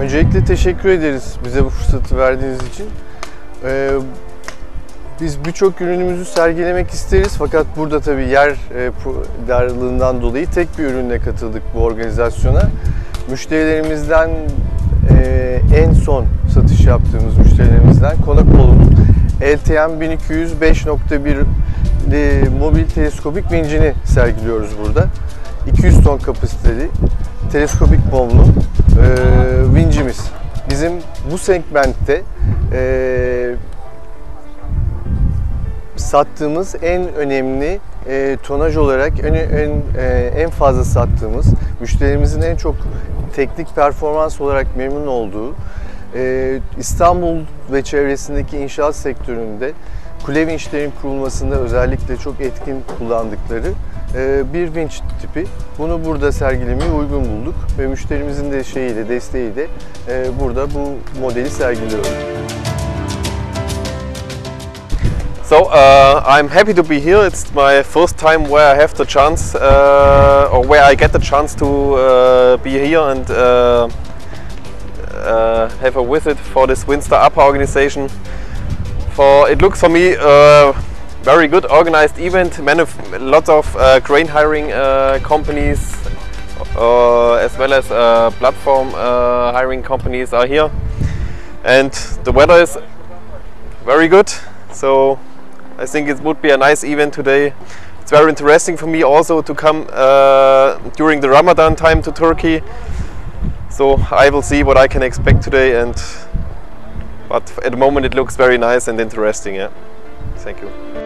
Öncelikle teşekkür ederiz bize bu fırsatı verdiğiniz için. Ee, biz birçok ürünümüzü sergilemek isteriz fakat burada tabii yer e, darlığından dolayı tek bir ürünle katıldık bu organizasyona. Müşterilerimizden e, en son satış yaptığımız müşterilerimizden Konakoğlu'nun LTM 1200 5.1 mobil teleskopik vincini sergiliyoruz burada. 200 ton kapasiteli teleskopik bomblu e, vincimiz. Bizim bu segmentte e, sattığımız en önemli e, tonaj olarak en, en, e, en fazla sattığımız, müşterimizin en çok teknik performans olarak memnun olduğu e, İstanbul ve çevresindeki inşaat sektöründe kule vinçlerin kurulmasında özellikle çok etkin kullandıkları bir vinç tipi. Bunu burada uygun bulduk ve müşterimizin de şeyiyle, desteğiyle burada bu modeli sergiliyoruz. So uh, I'm happy to be here. It's my first time where I have the chance, uh, or where I get the chance to uh, be here and uh, uh, have a visit for this Winster Upper organization. For it looks for me a very good organized event. Lots of uh, crane hiring uh, companies, uh, as well as uh, platform uh, hiring companies are here, and the weather is very good. So I think it would be a nice event today. It's very interesting for me also to come during the Ramadan time to Turkey. So I will see what I can expect today and but at the moment it looks very nice and interesting, yeah. Thank you.